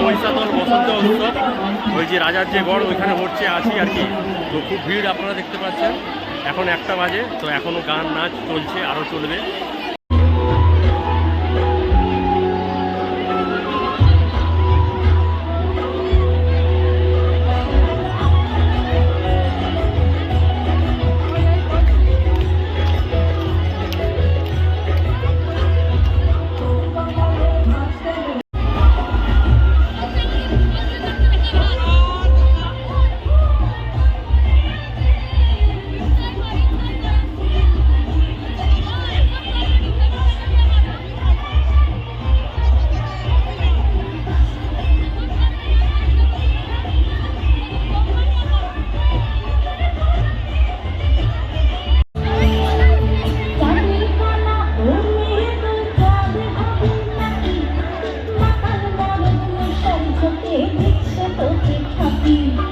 বসন্ত উৎসব। ওই যে রাজার যে গড়, ওইখানে হচ্ছে আছি আর কি। তো খুব ভিড় আপনারা দেখতে পাচ্ছেন। এখন একটা বাজে, তো এখনও গান নাচ চলছে আরও চলবে। I'll keep talking.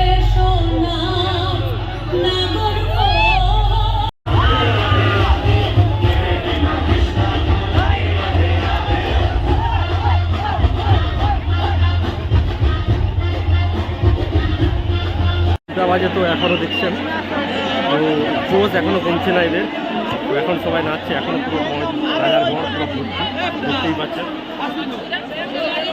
দুটা বাজে তো এখনও দেখছেন। তো জোশ এখনও কমছে না এদের। এখন সবাই নাচছে এখনও পুরো রাজার ঘর পুরো ভর্তি। দেখতেই পাচ্ছেন